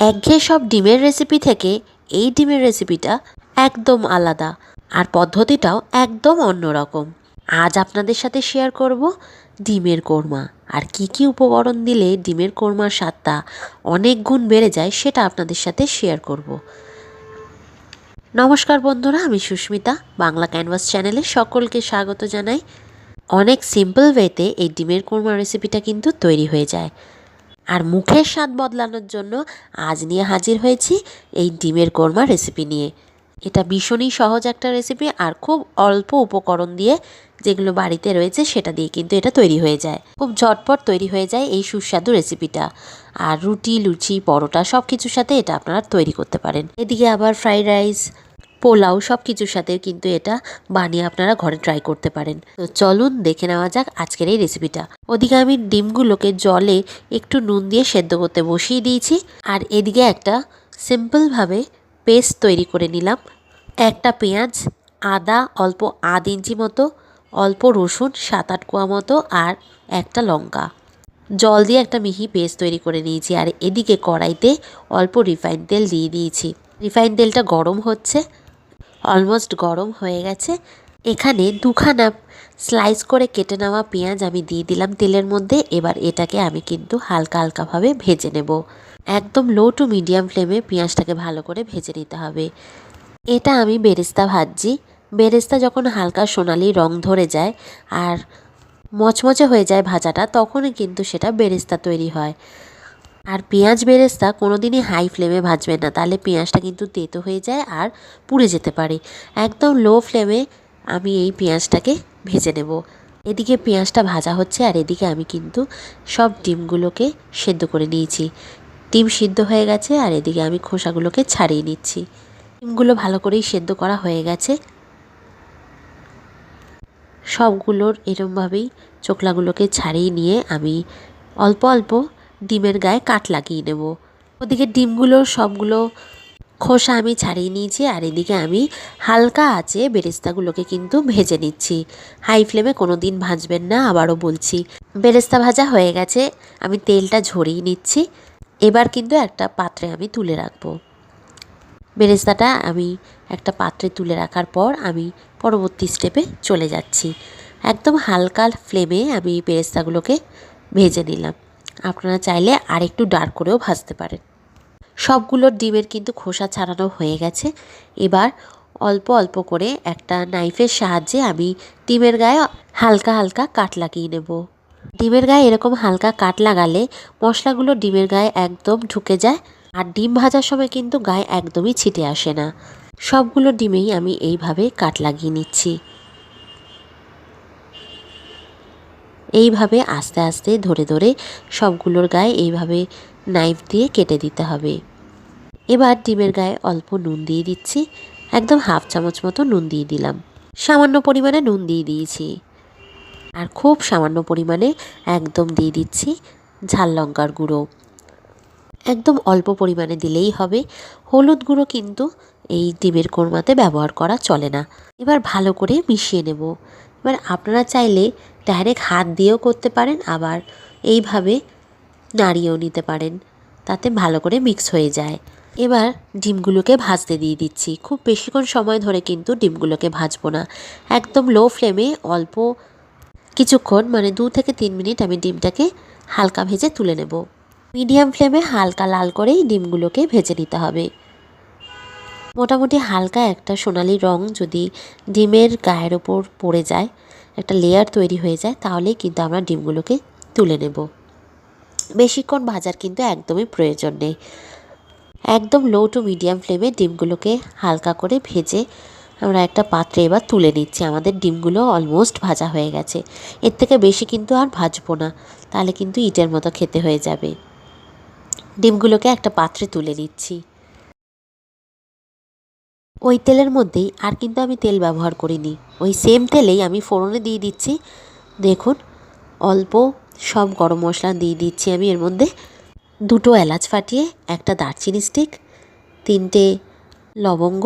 একঘেয়ে সব ডিমের রেসিপি থেকে এই ডিমের রেসিপিটা একদম আলাদা। আর পদ্ধতিটাও একদম অন্যরকম আজ আপনাদের সাথে শেয়ার করব ডিমের কোরমা। আর কি কি উপকরণ দিলে ডিমের কোরমার স্বাদটা অনেক গুণ বেড়ে যায় সেটা আপনাদের সাথে শেয়ার করব। নমস্কার বন্ধুরা, আমি সুস্মিতা। বাংলা ক্যানভাস চ্যানেলে সকলকে স্বাগত জানাই। অনেক সিম্পল ওয়েতে এই ডিমের কোরমা রেসিপিটা কিন্তু তৈরি হয়ে যায়। আর মুখের স্বাদ বদলানোর জন্য আজ নিয়ে হাজির হয়েছি এই ডিমের কোরমা রেসিপি নিয়ে। এটা ভীষণই সহজ একটা রেসিপি আর খুব অল্প উপকরণ দিয়ে যেগুলো বাড়িতে রয়েছে সেটা দিয়ে কিন্তু এটা তৈরি হয়ে যায়। খুব ঝটপট তৈরি হয়ে যায় এই সুস্বাদু রেসিপিটা আর রুটি, লুচি, পরোটা সব কিছুর সাথে এটা আপনারা তৈরি করতে পারেন। এদিকে আবার ফ্রাইড রাইস পোলাও সব কিছুর সাথে কিন্তু এটা বানিয়ে আপনারা ঘরে ট্রাই করতে পারেন। তো চলুন দেখে নেওয়া যাক আজকের এই রেসিপিটা ওদিকে আমি ডিমগুলোকে জলে একটু নুন দিয়ে সেদ্ধ করতে বসিয়ে দিয়েছি। আর এদিকে একটা সিম্পলভাবে পেস্ট তৈরি করে নিলাম। একটা পেঁয়াজ, আদা, অল্প আধ ইঞ্চি মতো, অল্প রসুন, সাত আট কোয়া মতো আর একটা লঙ্কা। জল দিয়ে একটা মিহি পেস্ট তৈরি করে নিয়েছি। আর এদিকে কড়াইতে অল্প রিফাইন তেল দিয়ে দিয়েছি। রিফাইন তেলটা গরম হচ্ছে। অলমোস্ট গরম হয়ে গেছে। এখানে দুখানা স্লাইস করে কেটে নেওয়া পেঁয়াজ আমি দিয়ে দিলাম তেলের মধ্যে। এবার এটাকে আমি কিন্তু হালকা হালকাভাবে ভেজে নেব। একদম লো টু মিডিয়াম ফ্লেমে পেঁয়াজটাকে ভালো করে ভেজে নিতে হবে। এটা আমি বেরেস্তা ভাজছি। বেরেস্তা যখন হালকা সোনালি রং ধরে যায় আর মচমচে হয়ে যায় ভাজাটা, তখনই কিন্তু সেটা বেরেস্তা তৈরি হয়। আর পেঁয়াজ বেরেস্তা কোনো দিনই হাই ফ্লেমে ভাজবেন না। তাহলে পেঁয়াজটা কিন্তু তেতো হয়ে যায় আর পুড়ে যেতে পারে। একদম লো ফ্লেমে আমি এই পেঁয়াজটাকে ভেজে নেব। এদিকে পেঁয়াজটা ভাজা হচ্ছে আর এদিকে আমি কিন্তু সব ডিমগুলোকে সেদ্ধ করে নিয়েছি। ডিম সিদ্ধ হয়ে গেছে আর এদিকে আমি খোসাগুলোকে ছাড়িয়ে নিচ্ছি। ডিমগুলো ভালো করেই সেদ্ধ করা হয়ে গেছে। সবগুলোর এরমভাবেই চোখলাগুলোকে ছাড়িয়ে নিয়ে আমি অল্প অল্প ডিমের গায়ে কাট লাগিয়ে নেব। ওদিকে ডিমগুলোর সবগুলো খোসা আমি ছাড়িয়ে নিয়েছি আর এদিকে আমি হালকা আছে বেরেস্তাগুলোকে কিন্তু ভেজে নিচ্ছি। হাই ফ্লেমে কোনো দিন ভাজবেন না, আবারও বলছি। বেরেস্তা ভাজা হয়ে গেছে, আমি তেলটা ঝরিয়ে নিচ্ছি। এবার কিন্তু একটা পাত্রে আমি তুলে রাখব। বেরেস্তাটা আমি একটা পাত্রে তুলে রাখার পর আমি পরবর্তী স্টেপে চলে যাচ্ছি। একদম হালকা ফ্লেমে আমি বেরেস্তাগুলোকে ভেজে নিলাম। আপনারা চাইলে আরেকটু ডার্ক করেও ভাজতে পারেন। সবগুলোর ডিমের কিন্তু খোসা ছাড়ানো হয়ে গেছে। এবার অল্প অল্প করে একটা নাইফের সাহায্যে আমি ডিমের গায়ে হালকা হালকা কাট লাগিয়ে নেব। ডিমের গায়ে এরকম হালকা কাট লাগালে মশলাগুলো ডিমের গায়ে একদম ঢুকে যায় আর ডিম ভাজার সময় কিন্তু গায়ে একদমই ছিটে আসে না। সবগুলো ডিমেই আমি এইভাবে কাট লাগিয়ে নিচ্ছি। এইভাবে আস্তে আস্তে ধরে ধরে সবগুলোর গায়ে এইভাবে নাইফ দিয়ে কেটে দিতে হবে। এবার ডিমের গায়ে অল্প নুন দিয়ে দিচ্ছি। একদম হাফ চামচ মতো নুন দিয়ে দিলাম। সামান্য পরিমাণে নুন দিয়ে দিয়েছি। আর খুব সামান্য পরিমাণে একদম দিয়ে দিচ্ছি ঝাল লঙ্কার গুঁড়ো। একদম অল্প পরিমাণে দিলেই হবে। হলুদ গুঁড়ো কিন্তু এই ডিমের কোরমাতে ব্যবহার করা চলে না। এবার ভালো করে মিশিয়ে নেব। এবার আপনারা চাইলে ডাইরেক্ট হাত দিয়েও করতে পারেন, আবার এইভাবে নাড়িয়েও নিতে পারেন। তাতে ভালো করে মিক্স হয়ে যায়। এবার ডিমগুলোকে ভাজতে দিয়ে দিচ্ছি। খুব বেশিক্ষণ সময় ধরে কিন্তু ডিমগুলোকে ভাজবো না। একদম লো ফ্লেমে অল্প কিছুক্ষণ মানে দু থেকে তিন মিনিট আমি ডিমটাকে হালকা ভেজে তুলে নেব। মিডিয়াম ফ্লেমে হালকা লাল করেই ডিমগুলোকে ভেজে নিতে হবে। মোটামুটি হালকা একটা সোনালি রং যদি ডিমের গায়ের ওপর পড়ে যায় একটা লেয়ার তৈরি হয়ে যায়, তাহলেই কিন্তু আমরা ডিমগুলোকে তুলে নেব। বেশিক্ষণ ভাজার কিন্তু একদমই প্রয়োজন নেই। একদম লো টু মিডিয়াম ফ্লেমে ডিমগুলোকে হালকা করে ভেজে আমরা একটা পাত্রে এবার তুলে নিচ্ছি। আমাদের ডিমগুলো অলমোস্ট ভাজা হয়ে গেছে। এর থেকে বেশি কিন্তু আর ভাজবো না, তাহলে কিন্তু ইটের মতো খেতে হয়ে যাবে। ডিমগুলোকে একটা পাত্রে তুলে নিচ্ছি। ওই তেলের মধ্যেই আর কিন্তু আমি তেল ব্যবহার করিনি। ওই সেম তেলেই আমি ফোড়নে দিয়ে দিচ্ছি। দেখুন, অল্প সব গরম মশলা দিয়ে দিচ্ছি আমি এর মধ্যে। দুটো এলাচ ফাটিয়ে একটা দারচিনি স্টিক তিনটে লবঙ্গ,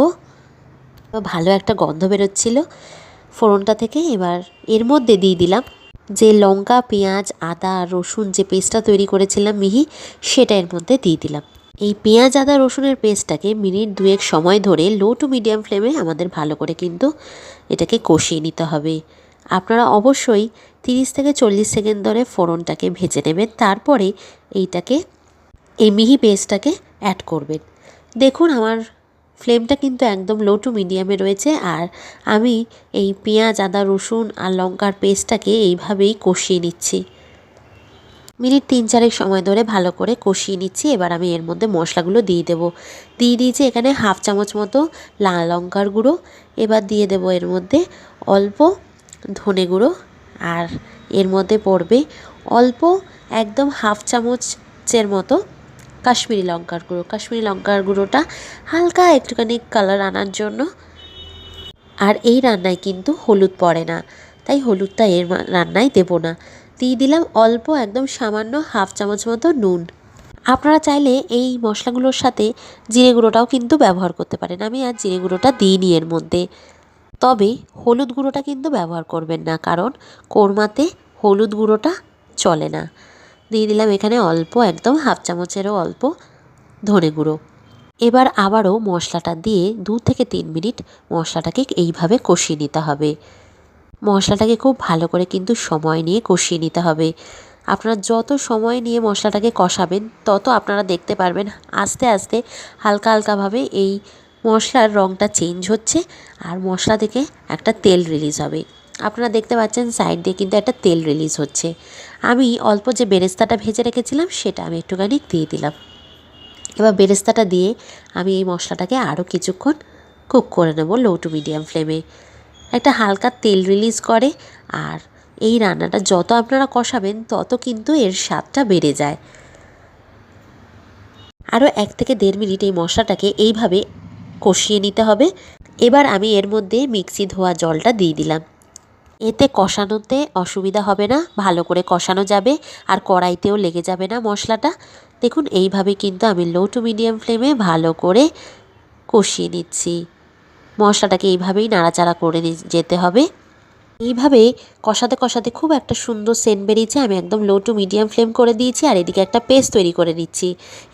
ভালো একটা গন্ধ বেরোচ্ছিল। ফোড়নটা থেকে এবার এর মধ্যে দিয়ে দিলাম যে লঙ্কা, পেঁয়াজ, আদা, রসুন যে পেস্টটা তৈরি করেছিলাম মিহি, সেটা এর মধ্যে দিয়ে দিলাম। এই পেঁয়াজ, আদা, রসুনের পেস্টটাকে মিনিট দুয়েক সময় ধরে লো টু মিডিয়াম ফ্লেমে আমাদের ভালো করে কিন্তু এটাকে কষিয়ে নিতে হবে। আপনারা অবশ্যই তিরিশ থেকে চল্লিশ সেকেন্ড ধরে ফোড়নটাকে ভেজে নেবেন, তারপরে এইটাকে, এই মিহি পেস্টটাকে অ্যাড করবেন। দেখুন আমার ফ্লেমটা কিন্তু একদম লো টু মিডিয়ামে রয়েছে আর আমি এই পেঁয়াজ, আদা, রসুন আর লঙ্কার পেস্টটাকে এইভাবেই কষিয়ে নিচ্ছি। মিনিট তিন চারেক সময় ধরে ভালো করে কষিয়ে নিচ্ছি। এবার আমি এর মধ্যে মশলাগুলো দিয়ে দেবো। দিয়ে দিয়েছি এখানে হাফ চামচ মতো লাল লঙ্কার গুঁড়ো। এবার দিয়ে দেবো এর মধ্যে অল্প ধনে গুঁড়ো। আর এর মধ্যে পড়বে অল্প একদম হাফ চামচের মতো কাশ্মীরি লঙ্কার গুঁড়ো। কাশ্মীরি লঙ্কার গুঁড়োটা হালকা একটুখানি কালার আনার জন্য। আর এই রান্নায় কিন্তু হলুদ পড়ে না। তাই হলুদটা এর রান্নায় দেবো না। দিয়ে দিলাম অল্প একদম সামান্য হাফ চামচ মতো নুন। আপনারা চাইলে এই মশলাগুলোর সাথে জিরে গুঁড়োটাও কিন্তু ব্যবহার করতে পারেন। আমি আর জিরে গুঁড়োটা দিইনি এর মধ্যে। তবে হলুদ গুঁড়োটা কিন্তু ব্যবহার করবেন না, কারণ কোরমাতে হলুদ গুঁড়োটা চলে না। দিয়ে দিলাম এখানে অল্প একদম হাফ চামচেরও অল্প ধনে গুঁড়ো। এবার আবারও মশলাটা দিয়ে দু থেকে তিন মিনিট মশলাটাকে এইভাবে কষিয়ে নিতে হবে। মশলাটাকে খুব ভালো করে কিন্তু সময় নিয়ে কষিয়ে নিতে হবে। আপনারা যত সময় নিয়ে মশলাটাকে কষাবেন, তত আপনারা দেখতে পারবেন আস্তে আস্তে হালকা হালকাভাবে এই মশলার রঙটা চেঞ্জ হচ্ছে আর মশলা থেকে একটা তেল রিলিজ হবে। আপনারা দেখতে পাচ্ছেন সাইড দিয়ে কিন্তু একটা তেল রিলিজ হচ্ছে। আমি অল্প যে বেরেস্তাটা ভেজে রেখেছিলাম, সেটা আমি একটুখানি দিয়ে দিলাম। এবার বেরেস্তাটা দিয়ে আমি এই মশলাটাকে আরও কিছুক্ষণ কুক করে নেব লো টু মিডিয়াম ফ্লেমে একটা হালকা তেল রিলিজ করে। আর এই রান্নাটা যত আপনারা কষাবেন, তত কিন্তু এর স্বাদটা বেড়ে যায়। আরও এক থেকে দেড় মিনিট এই মশলাটাকে এইভাবে কষিয়ে নিতে হবে। এবার আমি এর মধ্যে মিক্সি ধোয়া জলটা দিয়ে দিলাম। এতে কষানোতে অসুবিধা হবে না, ভালো করে কষানো যাবে আর কড়াইতেও লেগে যাবে না মশলাটা। দেখুন, এইভাবে কিন্তু আমি লো টু মিডিয়াম ফ্লেমে ভালো করে কষিয়ে নিচ্ছি। মশলাটাকে এইভাবেই নাড়াচাড়া করে যেতে হবে। এইভাবে কষাতে কষাতে খুব একটা সুন্দর সেন্ট বেরিয়েছে। আমি একদম লো টু মিডিয়াম ফ্লেম করে দিয়েছি আর এদিকে একটা পেস্ট তৈরি করে নিচ্ছি।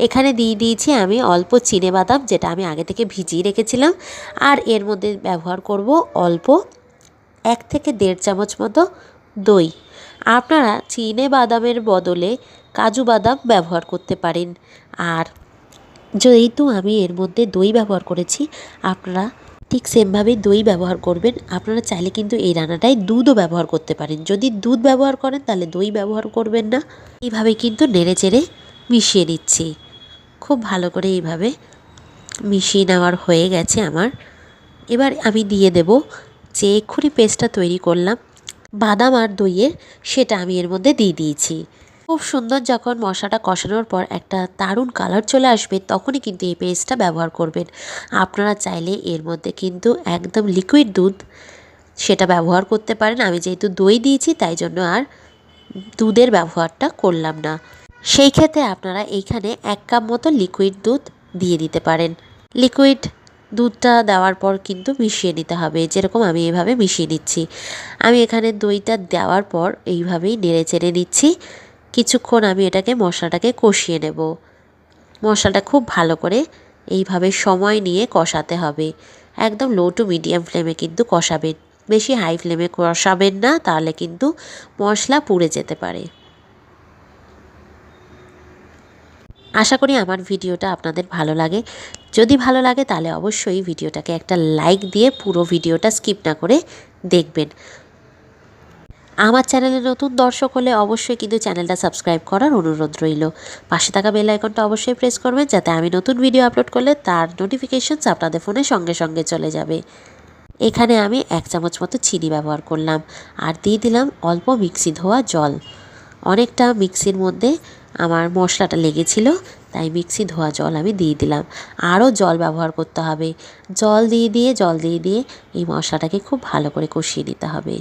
এখানে দিয়ে দিয়েছি আমি অল্প চিনে বাদাম, যেটা আমি আগে থেকে ভিজিয়ে রেখেছিলাম। আর এর মধ্যে ব্যবহার করব অল্প এক থেকে দেড় চামচ মতো দই। আপনারা চিনে বাদামের বদলে কাজু বাদাম ব্যবহার করতে পারেন। আর যেহেতু আমি এর মধ্যে দই ব্যবহার করেছি, আপনারা ঠিক সেমভাবে দই ব্যবহার করবেন। আপনারা চাইলে কিন্তু এই রান্নাটায় দুধও ব্যবহার করতে পারেন। যদি দুধ ব্যবহার করেন, তাহলে দই ব্যবহার করবেন না। এইভাবে কিন্তু নেড়ে চেড়ে মিশিয়ে নিচ্ছি। খুব ভালো করে এইভাবে মিশিয়ে নেওয়ার হয়ে গেছে আমার। এবার আমি দিয়ে দেব যে এক্ষুনি পেস্টটা তৈরি করলাম, বাদাম আর দইয়ের সেটা আমি এর মধ্যে দিয়ে দিয়েছি। খুব সুন্দর যখন মশলাটা কষানোর পর একটা দারুণ কালার চলে আসবে, তখনই কিন্তু এই পেস্টটা ব্যবহার করবেন। আপনারা চাইলে এর মধ্যে কিন্তু একদম লিকুইড দুধ সেটা ব্যবহার করতে পারেন। আমি যেহেতু দই দিয়েছি, তাই জন্য আর দুধের ব্যবহারটা করলাম না। সেই ক্ষেত্রে আপনারা এইখানে এক কাপ মতো লিকুইড দুধ দিয়ে দিতে পারেন। লিকুইড দুধটা দেওয়ার পর কিন্তু মিশিয়ে নিতে হবে, যেরকম আমি এভাবে মিশিয়ে নিচ্ছি। আমি এখানে দইটা দেওয়ার পর এইভাবেই নেড়ে চেড়ে নিচ্ছি। কিছুক্ষণ আমি এটাকে মশলাটাকে কষিয়ে নেব। মশলাটা খুব ভালো করে এইভাবে সময় নিয়ে কষাতে হবে। একদম লো টু মিডিয়াম ফ্লেমে কিন্তু কষাবেন। বেশি হাই ফ্লেমে কষাবেন না, তাহলে কিন্তু মশলা পুড়ে যেতে পারে। আশা করি আমার ভিডিওটা আপনাদের ভালো লাগে। যদি ভালো লাগে তাহলে অবশ্যই ভিডিওটাকে একটা লাইক দিয়ে পুরো ভিডিওটা স্কিপ না করে দেখবেন। আমার চ্যানেলে নতুন দর্শক হলে অবশ্যই কিন্তু চ্যানেলটা সাবস্ক্রাইব করার অনুরোধ রইল। পাশে থাকা বেল আইকনটা অবশ্যই প্রেস করবেন যাতে আমি নতুন ভিডিও আপলোড করলে তার নোটিফিকেশনস আপনাদের ফোনে সঙ্গে সঙ্গে চলে যাবে। এখানে আমি এক চামচ মতো চিনি ব্যবহার করলাম আর দিয়ে দিলাম অল্প মিক্সি ধোয়া জল। অনেকটা মিক্সির মধ্যে আমার মশলাটা লেগেছিল, তাই মিক্সি ধোয়া জল আমি দিয়ে দিলাম। আরও জল ব্যবহার করতে হবে। জল দিয়ে দিয়ে, জল দিয়ে দিয়ে এই মশলাটাকে খুব ভালো করে কষিয়ে নিতে হবে।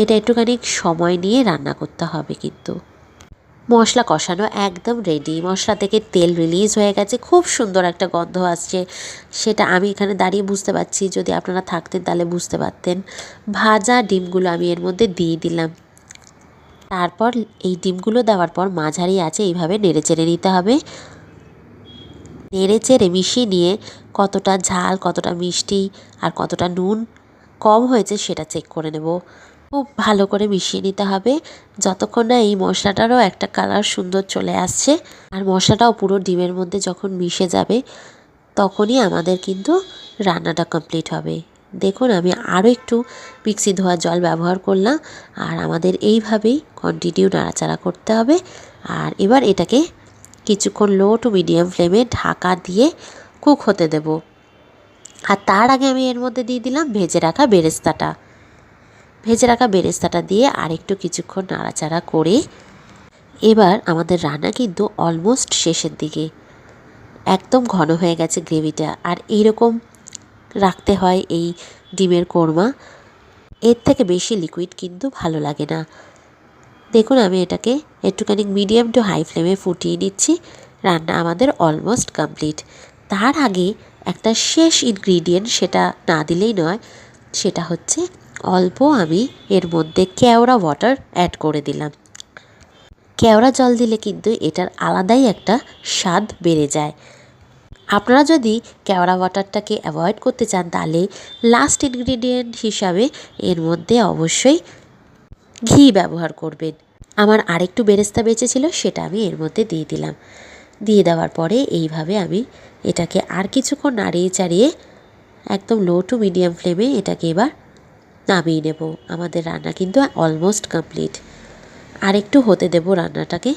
এটা একটুখানি সময় নিয়ে রান্না করতে হবে কিন্তু। মশলা কষানো একদম রেডি মশলা থেকে তেল রিলিজ হয়ে গেছে। খুব সুন্দর একটা গন্ধ আসছে। সেটা আমি এখানে দাঁড়িয়ে বুঝতে পারছি। যদি আপনারা থাকতেন তাহলে বুঝতে পারতেন। ভাজা ডিমগুলো আমি এর মধ্যে দিয়ে দিলাম। তারপর এই ডিমগুলো দেওয়ার পর মাঝারি আছে এইভাবে নেড়ে চেড়ে নিতে হবে। নেড়ে চেড়ে মিশিয়ে নিয়ে কতটা ঝাল, কতটা মিষ্টি আর কতটা নুন কম হয়েছে সেটা চেক করে নেব। খুব ভালো করে মিশিয়ে নিতে হবে। যতক্ষণ না এই মশলাটারও একটা কালার সুন্দর চলে আসছে, আর মশলাটাও পুরো ডিমের মধ্যে যখন মিশে যাবে, তখনই আমাদের কিন্তু রান্নাটা কমপ্লিট হবে। দেখুন, আমি আরও একটু মিক্সি ধোয়া জল ব্যবহার করলাম, আর আমাদের এইভাবেই কন্টিনিউ নাড়াচাড়া করতে হবে। আর এবার এটাকে কিছুক্ষণ লো টু মিডিয়াম ফ্লেমে ঢাকা দিয়ে কুক হতে দেব। আর তার আগে আমি এর মধ্যে দিয়ে দিলাম ভেজে রাখা বেরেস্তাটা। ভেজে রাখা বেরেস্তাটা দিয়ে আরেকটু কিছুক্ষণ নাড়াচাড়া করে এবার আমাদের রান্না কিন্তু অলমোস্ট শেষের দিকে। একদম ঘন হয়ে গেছে গ্রেভিটা। আর এইরকম রাখতে হয় এই ডিমের কোরমা। এর থেকে বেশি লিকুইড কিন্তু ভালো লাগে না। দেখুন, আমি এটাকে একটুখানি মিডিয়াম টু হাই ফ্লেমে ফুটিয়ে নিচ্ছি। রান্না আমাদের অলমোস্ট কমপ্লিট তার আগে একটা শেষ ইনগ্রিডিয়েন্ট সেটা না দিলেই নয়, সেটা হচ্ছে অল্প আমি এর মধ্যে কেওড়া ওয়াটার অ্যাড করে দিলাম। কেওড়া জল দিলে কিন্তু এটার আলাদাই একটা স্বাদ বেড়ে যায়। আপনারা যদি কেওড়া ওয়াটারটাকে অ্যাভয়েড করতে চান, তাহলে লাস্ট ইনগ্রিডিয়েন্ট হিসাবে এর মধ্যে অবশ্যই ঘি ব্যবহার করবেন। আমার আরেকটু বেরেস্তা বেঁচেছিল সেটা আমি এর মধ্যে দিয়ে দিলাম। দিয়ে দেওয়ার পরে এইভাবে আমি এটাকে আর কিছুক্ষণ নাড়িয়ে চাড়িয়ে একদম লো টু মিডিয়াম ফ্লেমে এটাকে এবার নামিয়ে নেব। আমাদের রান্না কিন্তু অলমোস্ট কমপ্লিট আর একটু হতে দেব রান্নাটাকে।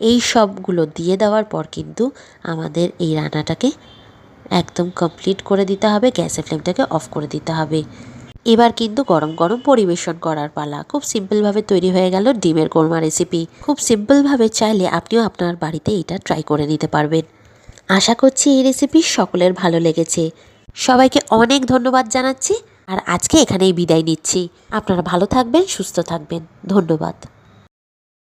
এই সবগুলো দিয়ে দেওয়ার পর কিন্তু আমাদের এই রান্নাটাকে একদম কমপ্লিট করে দিতে হবে। গ্যাসের ফ্লেমটাকে অফ করে দিতে হবে। এবার কিন্তু গরম গরম পরিবেশন করার পালা। খুব সিম্পলভাবে তৈরি হয়ে গেল ডিমের কোরমা রেসিপি খুব সিম্পলভাবে চাইলে আপনিও আপনার বাড়িতে এটা ট্রাই করে নিতে পারবেন। আশা করছি এই রেসিপি সকলের ভালো লেগেছে। সবাইকে অনেক ধন্যবাদ জানাচ্ছি। আর আজকে এখানেই বিদায় নিচ্ছি। আপনারা ভালো থাকবেন সুস্থ থাকবেন। ধন্যবাদ।